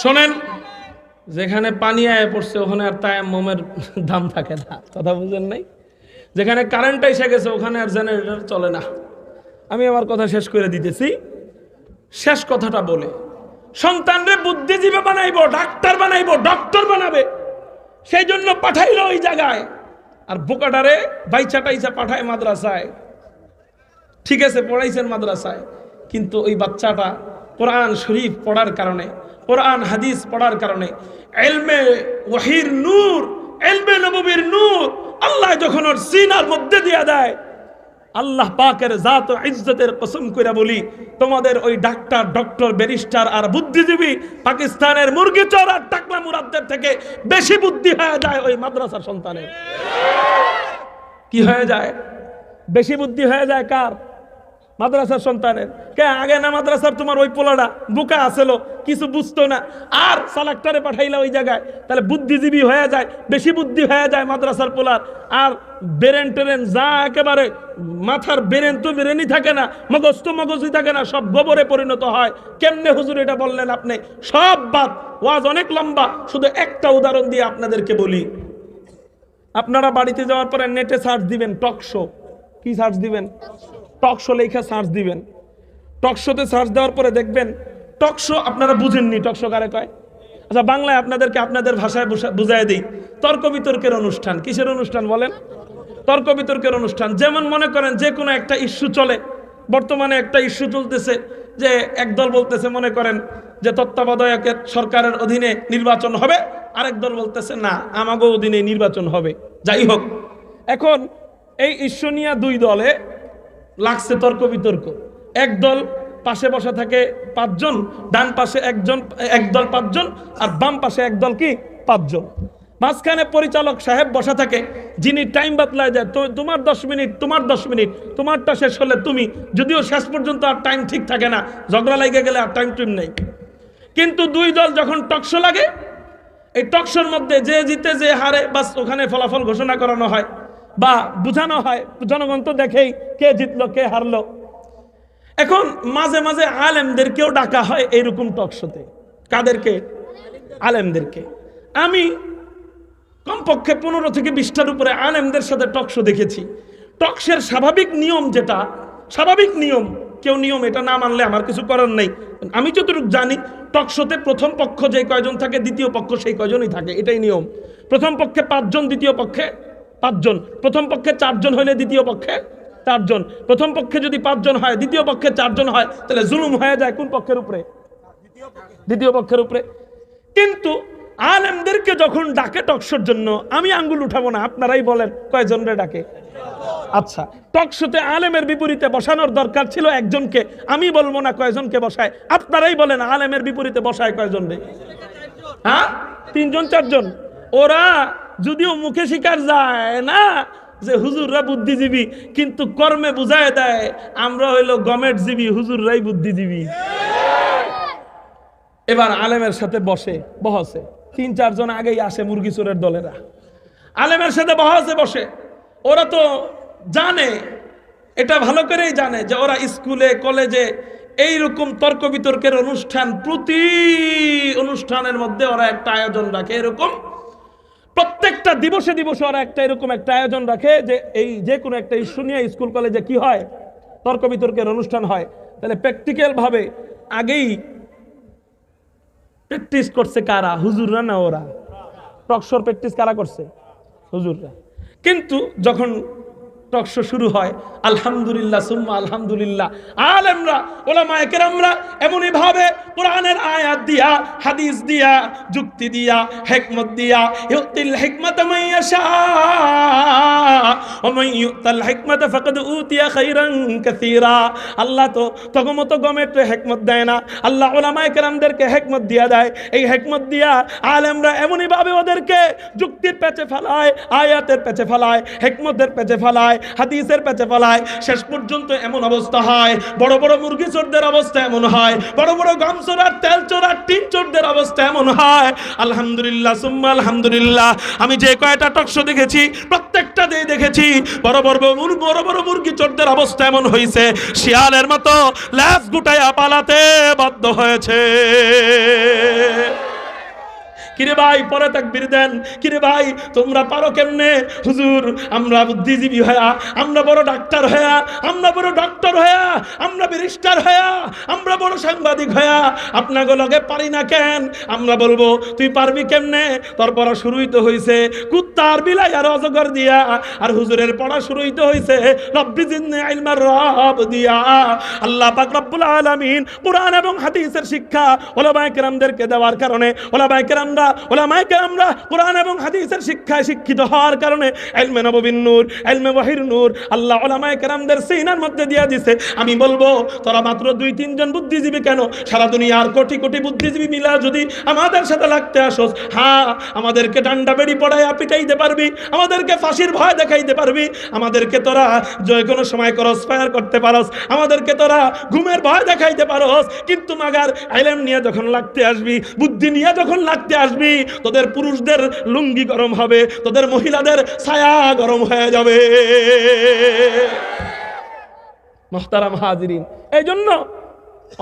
শোনেন, যেখানে পানি আয় পড়ছে, ওখানে আর মোমের দাম থাকে না। কথা বুঝেন নাই? যেখানে কারেন্ট এসে গেছে, ওখানে আর জেনারেটর চলে না। আমি আমার কথা শেষ করে দিতেছি। শেষ কথাটা বলে। সন্তানরে বুদ্ধিজীবী বানাইব, ডাক্তার বানাইব, ডক্টর বানাবে। সেই জন্য পাঠাইলো ওই জায়গায়। আর বোকাটারে বাইচা টাইচা পাঠায় মাদ্রাসায়। ঠিক আছে, পড়াইছেন মাদ্রাসায়। কিন্তু ওই বাচ্চাটা কোরআন শরীফ পড়ার কারণে, কোরআন হাদিস পড়ার কারণে, এলমে ওয়াহির নূর, এলমে নববীর নূর, আল্লাহ যখন ওর সিনার মধ্যে দিয়া দেয় আল্লাহ পাকের জাত ইজ্জতের কসম করে বলি, তোমাদের ওই ডাক্তার, ডক্টর, ব্যারিস্টার আর বুদ্ধিজীবী পাকিস্তানের মুরগি চর আর টাকলা মুরাদদের থেকে বেশি বুদ্ধি হয়ে যায় ওই মাদ্রাসার সন্তানের। কি হয়ে যায়? বেশি বুদ্ধি হয়ে যায় কার? মাদ্রাসার সন্তানের। কে, আগে না মাদ্রাসার তোমার ওই পোলাটা? বুকা আসেলো, কিছু বুঝতো না। আর সালাক্টারে পাঠাইলা ওই জায়গায়। তাহলে বুদ্ধিজীবী হয়ে যায়, বেশি বুদ্ধি হয়ে যায় মাদ্রাসার পোলার। আর বেরেন টেরেন যা একেবারে মাথার বেরেন তো বেরেনই থাকে না, মগজ তো মগজই থাকে না, সব গোবরে পরিণত হয়। কেমনে হুজুর এটা বললেন আপনি? সব বাদ, ওয়াজ অনেক লম্বা, শুধু একটা উদাহরণ দিয়ে আপনাদেরকে বলি। আপনারা বাড়িতে যাওয়ার পরে নেটে সার্চ দিবেন, টক শো। কি সার্চ দিবেন? টক শো লেখা সার্চ দিবেন। টক শোতে সার্চ দেওয়ার পরে দেখবেন টক শো আপনারা বুঝেননি টক শো কারে কয়। আচ্ছা বাংলায় আপনাদেরকে আপনাদের ভাষায় বুঝা- বুঝাই দিই। তর্ক বিতর্কের অনুষ্ঠান। কিসের অনুষ্ঠান বলেন? তর্ক বিতর্কের অনুষ্ঠান। যেমন মনে করেন যে কোনো একটা ইস্যু চলে, বর্তমানে একটা ইস্যু চলতেছে যে একদল বলতেছে মনে করেন যে তত্ত্বাবধায়কের সরকারের অধীনে নির্বাচন হবে, আরেক দল বলতেছে না, আমাগো অধীনে নির্বাচন হবে। যাই হোক, এখন এই ইস্যু নিয়ে দুই দলে লাগছে তর্ক বিতর্ক। এক দল পাশে বসা থাকে পাঁচজন, ডান পাশে একজন একদল পাঁচজন আর বাম পাশে একদল কি? পাঁচজন। মাঝখানে পরিচালক সাহেব বসা থাকে, যিনি টাইম বাতলায় যায়, তো তোমার দশ মিনিট, তোমার দশ মিনিট, তোমারটা শেষ হলে তুমি, যদিও শেষ পর্যন্ত আর টাইম ঠিক থাকে না, ঝগড়া লেগে গেলে আর টাইম টুইম নেই। কিন্তু দুই দল যখন টকশো লাগে, এই টকশোর মধ্যে যে জিতে যে হারে বাস ওখানে ফলাফল ঘোষণা করানো হয়। বা বোঝানো হয়, জনগণ তো দেখেই কে জিতলো, কে হারলো। এখন মাঝে মাঝে আলেমদেরকেও ডাকা হয় এইরকম টকশোতে কাদেরকে? আলেমদেরকে। আমি কমপক্ষে পনেরো থেকে বিশটার উপরে আলেমদের সাথে টকশো দেখেছি। টকশের স্বাভাবিক নিয়ম যেটা, স্বাভাবিক নিয়ম, কেউ নিয়ম এটা না মানলে আমার কিছু করার নেই। আমি যতটুকু জানি টকশোতে প্রথম পক্ষ যে কয়জন থাকে, দ্বিতীয় পক্ষ সেই কয়জনই থাকে, এটাই নিয়ম। প্রথম পক্ষে পাঁচজন, দ্বিতীয় পক্ষে পাঁচজন। প্রথম পক্ষে চারজন হইলে দ্বিতীয় পক্ষে চারজন। প্রথম পক্ষে যদি পাঁচজন হয়, দ্বিতীয় পক্ষে চারজন হয়, তাহলে জুলুম হয়ে যায় কোন পক্ষের উপরে? দ্বিতীয় পক্ষের উপরে। কিন্তু আলেমদেরকে যখন ডাকে টকশোর জন্য, আমি আঙ্গুল উঠাবো না, আপনারাই বলেন, কয়জন রে ডাকে? আচ্ছা টকশোতে আলেমের বিপরীতে বসানোর দরকার ছিল একজনকে, আমি বলব না কয়জনকে বসায়, আপনারাই বলেন আলেমের বিপরীতে বসায় কয়জন রে? হ্যাঁ? তিনজন, চারজন? ওরা যদিও মুখে শিকার যায় না যে হুজুররা বুদ্ধিজীবী, কিন্তু কর্মে বুঝায় দেয়, আমরা হইল গমেট জীবী, হুজুররাই বুদ্ধিজীবী। এবার আলেমের সাথে বসে, বহসে। তিন, চারজন আগেই আসে মুরগি চোরের দলেরা। আলেমের সাথে বহসে বসে। ওরা তো জানে, এটা ভালো করেই জানে যে ওরা স্কুলে, কলেজে এইরকম তর্ক বিতর্কের অনুষ্ঠান, প্রতি অনুষ্ঠানের মধ্যে ওরা একটা আয়োজন রাখে, এরকম প্রত্যেকটা দিবসে দিবসে ওরা একটা এরকম একটা আয়োজন রাখে যে এই যে কোনো একটা ইস্যু স্কুল কলেজে কি হয়? তর্ক বিতর্কের অনুষ্ঠান হয়। তাহলে প্র্যাকটিক্যালভাবে আগেই প্র্যাকটিস করছে কারা? হুজুররা না ওরা? টকশোর প্র্যাকটিস কারা করছে? হুজুররা। কিন্তু যখন টকশো শুরু হয়। আলহামদুলিল্লাহ, সুম্মা আলহামদুলিল্লাহ। আলেমরা, ওলামায়ে কেরামরা এমনই ভাবে কোরআনের আয়াত দিয়া, হাদিস দিয়া, যুক্তি দিয়া, হেকমত দিয়া, ইউতিল হিকমাত মাইয়াশা আল্লাহ তো তগমত গমেট হিকমত দেয় না। আল্লাহ ওলামায়ে কেরামদেরকে হিকমত দিয়া দেয়। এই হিকমত দিয়া আলেমরা এমনই ভাবে ওদেরকে যুক্তির পেছে ফেলায়, আয়াতের পেছে ফেলায়, হিকমতের পেছে ফেলায়, হাদিসের পেছে ফলায়। শেষ পর্যন্ত এমন অবস্থা হয়। বড় বড় মুরগি চোরদের অবস্থা এমন হয়। বড় বড় গম চোরার, তেল চোরার, টিন চোরদের অবস্থা এমন হয়। আলহামদুলিল্লাহ, সুম্মা আলহামদুলিল্লাহ। আমি যে কয়টা টকশো দেখেছি প্রত্যেকটা দিয়ে দেখেছি, বড় বড় বড় বড় মুরগি চোরদের অবস্থা এমন হয়েছে শিয়ালের মতো ল্যাস গুটায় পালাতে বাধ্য হয়েছে। কিরে ভাই, পরে তাকবির দেন। কিরে ভাই, তোমরা পারো কেমনে? হুজুর, আমরা বুদ্ধিজীবী হয়া, আমরা বড় ডাক্তার হয়া, আমরা বড় ডক্টর হয়া, আমরা ব্যারিস্টার হয়া, আমরা বড় সাংবাদিক হয়া। আপনাকে লগে পারি না কেন? আমরা বলব, তুই পারবি কেমনে? তোর পড়া শুরুই তো হইছে কুত্তার বিলাই আর অজগর দিয়া। আর হুজুরের পড়া শুরুই তো হইছে রব্বি জিন্নে আইলমার রব দিয়া। আল্লাহ পাক রব্বুল আলামিন কোরআন এবং হাদিসের শিক্ষা ওলামায়ে কেরামদেরকে দেওয়ার কারণে, ওলামায়ে কেরামরা ওলামায়ে কেরামরা কোরআন এবং হাদিসের শিক্ষায় শিক্ষিত হওয়ার কারণে ইলমে নববীর নূর ইলমে ওয়াহির নূর আল্লাহ ওলামায়ে কেরামদের সিনার মধ্যে দিয়া দিছে। আমি বলব, তোরা মাত্র দুই তিনজন বুদ্ধিজীবী কেন? সারা দুনিয়ার কোটি কোটি বুদ্ধিজীবী মিলা যদি আমাদের সাথে লাগতে আসোস হ্যাঁ আমাদেরকে ডান্ডা বেড়ি পড়াইয়া পিটাইতে পারবি, আমাদেরকে ফাঁসির ভয় দেখাইতে পারবি, আমাদেরকে তোরা যে কোনো সময় করস ফায়ার করতে পারস, আমাদেরকে তোরা ঘুমের ভয় দেখাইতে পারস, কিন্তু মাগার আইলেম নিয়ে যখন লাগতে আসবি, বুদ্ধি নিয়ে যখন লাগতে আসবি তোদের পুরুষদের লুঙ্গি গরম হবে, তোদের মহিলাদের ছায়া গরম হয়ে যাবে। মোহতারাম হাজিরিন এই জন্য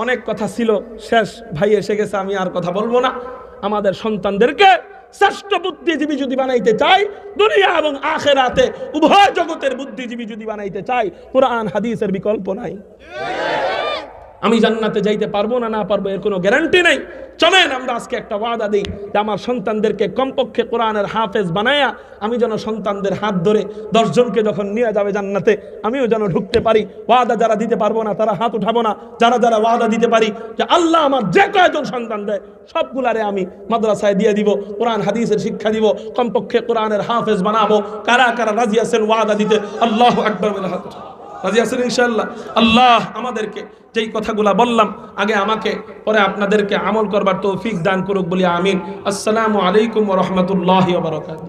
অনেক কথা ছিল, শেষ। ভাই এসে গেছে, আমি আর কথা বলব না। আমাদের সন্তানদেরকে শ্রেষ্ঠ বুদ্ধিজীবী যদি বানাইতে চাই, দুনিয়া এবং আখেরাতে উভয় জগতের বুদ্ধিজীবী যদি বানাইতে চাই, কোরআন, হাদিসের বিকল্প নাই। আমি জান্নাতে যাইতে পারব না না পারব, এর কোনো গ্যারান্টি নাই। চলেন, আমরা আজকে একটা ওয়াদা দিই যে আমার সন্তানদেরকে কমপক্ষে কোরআনের হাফেজ বানায়া আমি যেন সন্তানদের হাত ধরে দশজনকে যখন নিয়ে যাবে জান্নাতে, আমিও যেন ঢুকতে পারি। ওয়াদা যারা দিতে পারব না, তারা হাত উঠাবো না। যারা যারা ওয়াদা দিতে পারি যে আল্লাহ আমার যে কয়জন সন্তান দেয়, সবগুলারে আমি মাদ্রাসায় দিয়ে দিব, কোরআন, হাদিসের শিক্ষা দিব, কমপক্ষে কোরআনের হাফেজ বানাবো। কারা কারা রাজি আছেন ওয়াদা দিতে? আল্লাহ আকবর হাত উঠান। রাজি আছেন ইনশাল্লাহ আল্লাহ আমাদেরকে যেই কথাগুলা বললাম, আগে আমাকে, পরে আপনাদেরকে আমল করবার তৌফিক দান করুক বলি আমিন। আসসালামু আলাইকুম রহমতুল্লাহ বারকাত